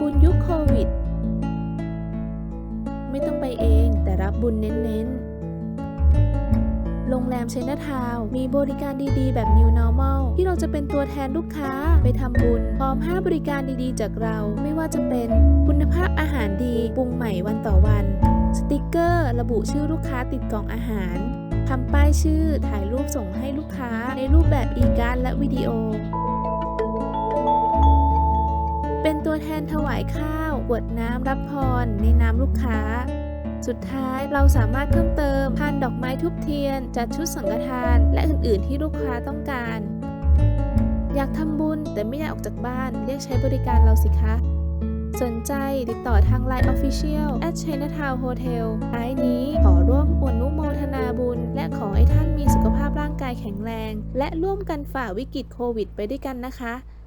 บุญยุคโควิด ไม่ต้องไปเองแต่รับบุญเน้นๆ โรงแรมเชนทาวมีบริการดีๆ แบบ New Normal ที่เราจะเป็นตัวแทนลูกค้าไปทำบุญ พร้อม 5 บริการดีๆ จากเราไม่ว่าจะเป็นคุณภาพอาหารดีปรุงใหม่วันต่อวัน สติกเกอร์ ระบุชื่อลูกค้าติดกล่องอาหารทำป้ายชื่อถ่ายรูปส่งให้ลูกค้าในรูปแบบอีการ์ดและวิดีโอ เป็นตัวแทนถวายข้าวกวดน้ำรับพร ในนามลูกค้า สุดท้ายเราสามารถเพิ่มเติมพานดอกไม้ทุบเทียน จัดชุดสังฆทาน และอื่นๆ ที่ลูกค้าต้องการ อยากทำบุญแต่ไม่อยากออกจากบ้านเรียกใช้บริการเราสิคะสนใจติดต่อทาง Line Official at Chinatown Hotel ท้ายนี้ขอร่วมอนุโมทนาบุญ และขอให้ท่านมีสุขภาพร่างกายแข็งแรง และร่วมกันฝ่าวิกฤตโควิดไปด้วยกันนะคะ